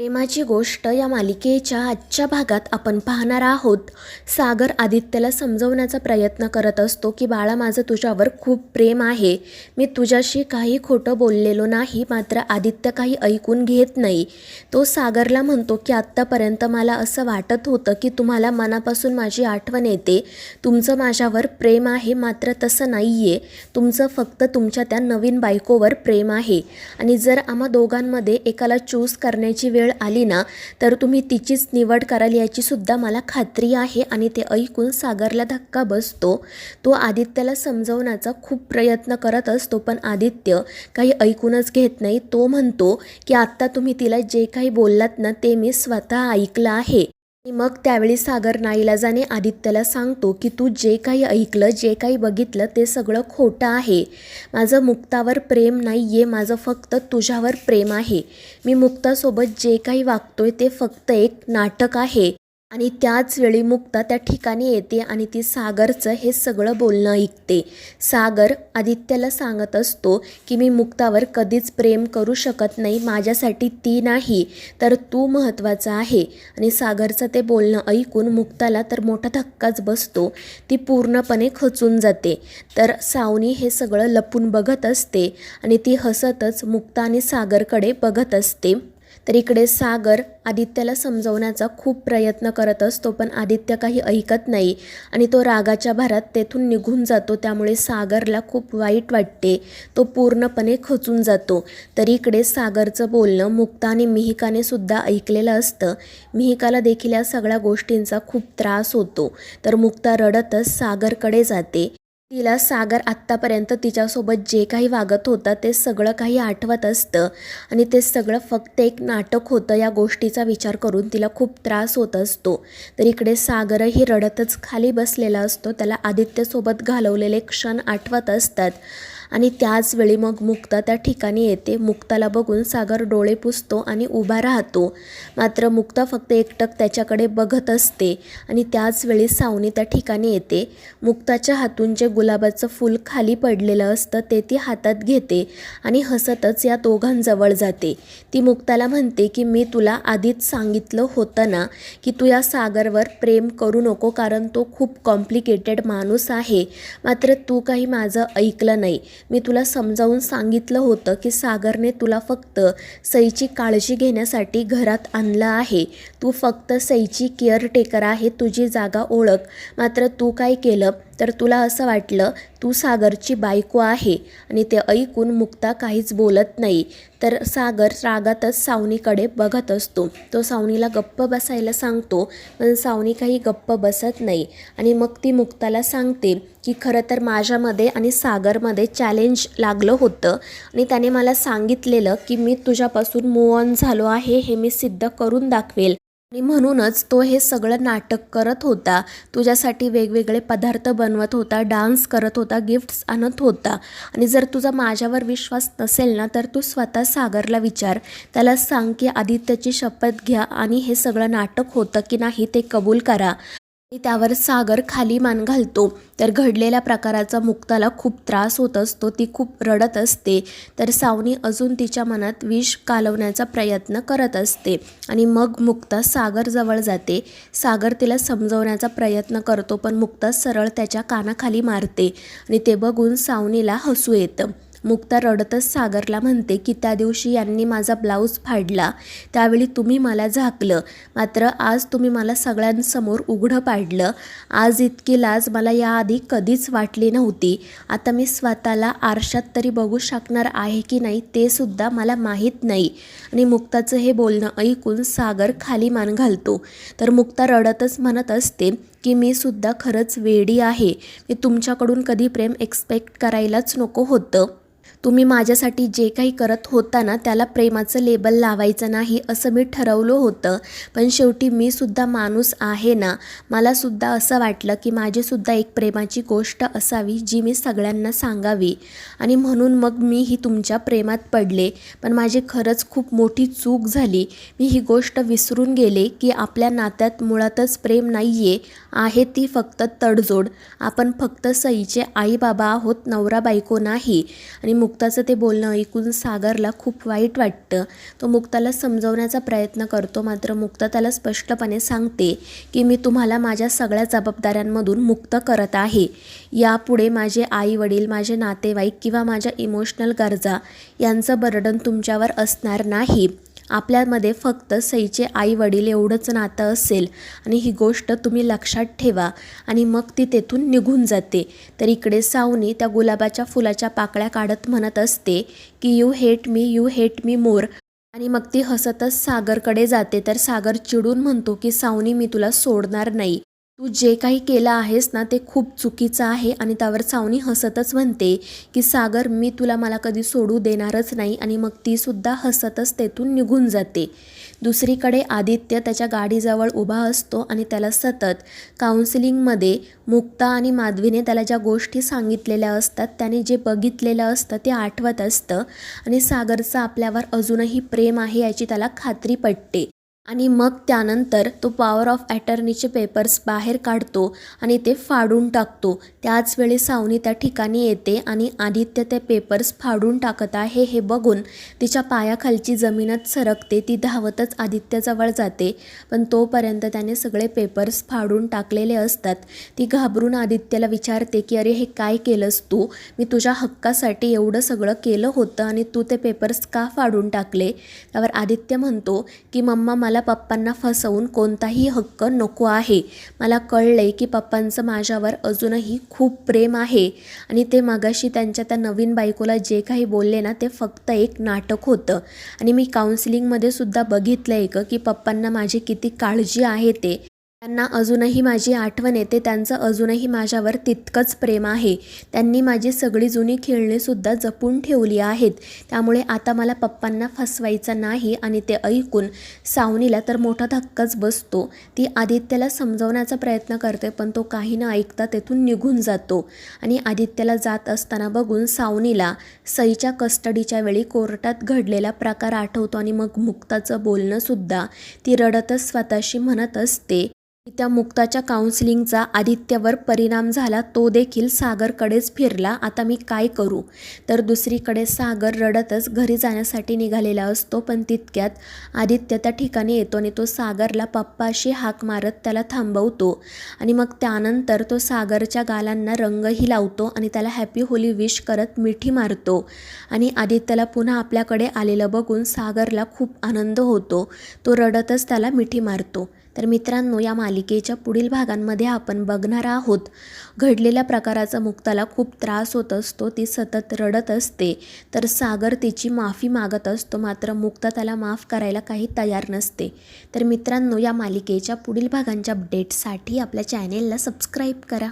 प्रेमाची गोष्ट या मालिकेच्या आजच्या भागात आपण पाहणार आहोत. सागर आदित्यला समजवण्याचा प्रयत्न करत असतो की बाळा माझं तुझ्यावर खूप प्रेम आहे. मी तुझ्याशी काही खोटं बोललेलो नाही मात्र आदित्य काही ऐकून घेत नाही. तो सागरला म्हणतो की आत्तापर्यंत मला असं वाटत होतं की तुम्हाला मनापासून माझी आठवण येते. तुमचं माझ्यावर प्रेम आहे मात्र तसं नाही आहे तुमचं फक्त तुमच्या त्या नवीन बायकोवर प्रेम आहे. आणि जर आम्हा दोघांमध्ये एकाला चूज करण्याची वेळ आली ना तर तुम्ही तिचीच निवड कराल याची सुद्धा मला खात्री आहे आणि ते ऐकून सागरला धक्का बसतो. तो आदित्यला समजवण्याचा खूप प्रयत्न करत असतो पण आदित्य काही ऐकूनच घेत नाही. तो म्हणतो की आत्ता तुम्ही तिला जे काही बोललात ना ते मी स्वतः ऐकलं आहे. आणि मग त्यावेळी सागर नाईलाजाने आदित्यला सांगतो की तू जे काही ऐकलं जे काही बघितलं ते सगळं खोटं आहे. माझं मुक्तावर प्रेम नाही आहे माझं फक्त तुझ्यावर प्रेम आहे. मी मुक्तासोबत जे काही वागतोय ते फक्त एक नाटक आहे. आणि त्याच वेळी मुक्ता त्या ठिकाणी येते आणि ती सागरचं हे सगळं बोलणं ऐकते. सागर आदित्यला सांगत असतो की मी मुक्तावर कधीच प्रेम करू शकत नाही माझ्यासाठी ती नाही तर तू महत्त्वाचा आहे. आणि सागरचं ते बोलणं ऐकून मुक्ताला तर मोठा धक्काच बसतो. ती पूर्णपणे खचून जाते. तर सावनी हे सगळं लपून बघत असते आणि ती हसतच मुक्ता आणि सागरकडे बघत असते. तर इकडे सागर आदित्यला समजवण्याचा खूप प्रयत्न करत असतो पण आदित्य काही ऐकत नाही आणि तो रागाच्या भारात तेथून निघून जातो. त्यामुळे सागरला खूप वाईट वाटते. तो पूर्णपणे खचून जातो. तर इकडे सागरचं बोलणं मुक्ता आणि मिहिकाने सुद्धा ऐकलेलं असतं. मिहिकाला देखील या सगळ्या गोष्टींचा खूप त्रास होतो. तर मुक्ता रडतच सागरकडे जाते. तिला सागर आत्तापर्यंत तिच्यासोबत जे काही वागत होता ते सगळं काही आठवत असतं. आणि ते सगळं फक्त एक नाटक होतं या गोष्टीचा विचार करून तिला खूप त्रास होत असतो. तर इकडे सागरही रडतच खाली बसलेला असतो. त्याला आदित्यसोबत घालवलेले क्षण आठवत असतात. आणि त्याच वेळी मग मुक्ता त्या ठिकाणी येते. मुक्ताला बघून सागर डोळे पुसतो आणि उभा राहतो. मात्र मुक्ता फक्त एकटक त्याच्याकडे बघत असते आणि त्याच वेळी सावनी त्या ठिकाणी येते. मुक्ताच्या हातून जे गुलाबाचं फूल खाली पडलेलं असतं ते ती हातात घेते आणि हसतच या दोघांजवळ जाते. ती मुक्ताला म्हणते की मी तुला आधीच सांगितलं होतं ना की तू या सागरवर प्रेम करू नको कारण तो खूप कॉम्प्लिकेटेड माणूस आहे. मात्र तू काही माझं ऐकलं नाही. मी तुला समजावून सांगितलं होतं की सागरने तुला फक्त सईची काळजी घेण्यासाठी घरात आणलं आहे. तू फक्त सईची केअरटेकर आहे तुझी जागा ओळख. मात्र तू काय केलं? तर तुला असं वाटलं तू सागरची बायको आहे आणि ते ऐकून मुक्ता काहीच बोलत नाही. तर सागर रागातच सावनीकडे बघत असतो. तो सावनीला गप्प बसायला सांगतो पण सावनी काही गप्प बसत नाही. आणि मग ती मुक्ताला सांगते की खरं तर माझ्यामध्ये आणि सागरमध्ये चॅलेंज लागलं होतं. आणि त्याने मला सांगितलेलं की मी तुझ्यापासून मूव ऑन झालो आहे हे मी सिद्ध करून दाखवेल. आणि म्हणूनच तो हे सगळं नाटक करत होता. तुझ्यासाठी वेगवेगळे पदार्थ बनवत होता डान्स करत होता गिफ्ट्स आणत होता. आणि जर तुझा माझ्यावर विश्वास नसेल ना तर तू स्वतः सागरला विचार. त्याला सांग की आदित्यची शपथ घ्या आणि हे सगळं नाटक होतं की नाही ते कबूल करा. त्यावर सागर खाली मान घालतो. तर घडलेल्या प्रकाराचा मुक्ताला खूप त्रास होत असतो ती खूप रडत असते. तर सावनी अजून तिच्या मनात विष कालवण्याचा प्रयत्न करत असते आणि मग मुक्ता सागरजवळ जाते. सागर तिला समजवण्याचा प्रयत्न करतो पण मुक्ता सरळ त्याच्या कानाखाली मारते आणि ते बघून सावनीला हसू येतं. मुक्ता रडतच सागरला म्हणते की त्या दिवशी यांनी माझा ब्लाऊज फाडला. त्यावेळी तुम्ही मला झाकलं. मात्र आज तुम्ही मला सगळ्यांसमोर उघडं पाडलं. आज इतकी लाज मला याआधी कधीच वाटली नव्हती. आता मी स्वतःला आरशात तरी बघू शकणार आहे की नाही ते सुद्धा मला माहीत नाही. आणि मुक्ताचं हे बोलणं ऐकून सागर खाली मान घालतो. तर मुक्ता रडतच म्हणत असते की मी सुद्धा खरंच वेडी आहे. मी तुमच्याकडून कधी प्रेम एक्सपेक्ट करायलाच नको होतं. तुम्ही माझ्यासाठी जे काही करत होता ना त्याला प्रेमाचं लेबल लावायचं नाही असं मी ठरवलं होतं. पण शेवटी मी सुद्धा माणूस आहे ना मला सुद्धा असं वाटलं की माझीसुद्धा एक प्रेमाची गोष्ट असावी जी मी सगळ्यांना सांगावी. आणि म्हणून मग मी ही तुमच्या प्रेमात पडले. पण माझी खरंच खूप मोठी चूक झाली. मी ही गोष्ट विसरून गेले की आपल्या नात्यात मुळातच प्रेम नाही आहे आहे ती फक्त तडजोड. आपण फक्त सईचे आई बाबा आहोत नवरा बायको नाही. आणि मुक्ताचं ते बोलणं ऐकून सागरला खूप वाईट वाटतं. तो मुक्ताला समजवण्याचा प्रयत्न करतो मात्र मुक्ता त्याला स्पष्टपणे सांगते की मी तुम्हाला माझ्या सगळ्या जबाबदाऱ्यांमधून मुक्त करत आहे. यापुढे माझे आई वडील माझे नातेवाईक किंवा माझ्या इमोशनल गरजा यांचं बर्डन तुमच्यावर असणार नाही. आपल्यामध्ये फक्त सईचे आई वडील एवढंच नातं असेल आणि ही गोष्ट तुम्ही लक्षात ठेवा आणि मग ती तेथून निघून जाते. तर इकडे सावनी त्या गुलाबाच्या फुलाच्या पाकळ्या काढत म्हणत असते की you hate me you hate me more. आणि मग ती हसतच सागरकडे जाते. तर सागर चिडून म्हणतो की सावनी मी तुला सोडणार नाही. तू जे काही केलं आहेस ना ते खूप चुकीचं आहे आणि त्यावर सावनी हसतच म्हणते की सागर मी तुला मला कधी सोडू देणारच नाही आणि मग तीसुद्धा हसतच तेथून निघून जाते. दुसरीकडे आदित्य त्याच्या गाडीजवळ उभा असतो आणि त्याला सतत काउन्सिलिंगमध्ये मुक्ता आणि माधवीने त्याला ज्या गोष्टी सांगितलेल्या असतात त्याने जे बघितलेलं असतं ते आठवत असतं आणि सागरचं आपल्यावर अजूनही प्रेम आहे याची त्याला खात्री पटते. आणि मग त्यानंतर तो पॉवर ऑफ ॲटर्नीचे पेपर्स बाहेर काढतो आणि ते फाडून टाकतो. त्याच वेळी सावनी त्या ठिकाणी येते आणि आदित्य ते पेपर्स फाडून टाकत आहे. हे बघून तिच्या पायाखालची जमीनच सरकते. ती धावतच आदित्यजवळ जाते. पण तोपर्यंत त्याने सगळे पेपर्स फाडून टाकलेले असतात. ती घाबरून आदित्यला विचारते की अरे हे काय केलंस तू? मी तुझ्या हक्कासाठी एवढं सगळं केलं होतं आणि तू ते पेपर्स का फाडून टाकले? त्यावर आदित्य म्हणतो की मम्मा मला पप्पांना फसवून कोणताही हक्क नको आहे. मला कळले की पप्पांचं माझ्यावर अजूनही खूप प्रेम आहे. आणि ते मगाशी त्यांच्या त्या नवीन बायकोला जे काही बोलले ना ते फक्त एक नाटक होतं. आणि मी काउन्सिलिंगमध्ये सुद्धा बघितलं आहे का की पप्पांना माझी किती काळजी आहे ते. त्यांना अजूनही माझी आठवण येते. त्यांचं अजूनही माझ्यावर तितकंच प्रेम आहे. त्यांनी माझी सगळी जुनी खेळणीसुद्धा जपून ठेवली आहेत. त्यामुळे आता मला पप्पांना फसवायचं नाही आणि ते ऐकून सावनीला तर मोठा धक्काच बसतो. ती आदित्यला समजवण्याचा प्रयत्न करते पण तो काही न ऐकता तेथून निघून जातो. आणि आदित्यला जात असताना बघून सावनीला सईच्या कस्टडीच्या वेळी कोर्टात घडलेला प्रकार आठवतो आणि मग मुक्ताचं बोलणंसुद्धा ती रडतच स्वतःशी म्हणत असते. त्या मुक्ताच्या काउन्सिलिंगचा आदित्यवर परिणाम झाला तो देखील सागरकडेच फिरला. आता मी काय करू? तर दुसरीकडे सागर रडतच घरी जाण्यासाठी निघालेला असतो पण तितक्यात आदित्य त्या ठिकाणी येतो आणि तो सागरला पप्पाशी हाक मारत त्याला थांबवतो. आणि मग त्यानंतर तो सागरच्या गालांना रंगही लावतो आणि त्याला हॅपी होली विश करत मिठी मारतो. आणि आदित्यला पुन्हा आपल्याकडे आलेलं बघून सागरला खूप आनंद होतो. तो रडतच त्याला मिठी मारतो. तर मित्रांनो या मालिकेच्या पुढील भागांमध्ये आपण बघणार आहोत. घडलेल्या प्रकाराचा मुक्ताला खूप त्रास होत असतो ती सतत रडत असते. तर सागर तिची माफी मागत असतो मात्र मुक्ता त्याला माफ करायला काही तयार नसते. तर मित्रांनो या मालिकेच्या पुढील भागांच्या अपडेटसाठी आपल्या चॅनेलला सबस्क्राईब करा.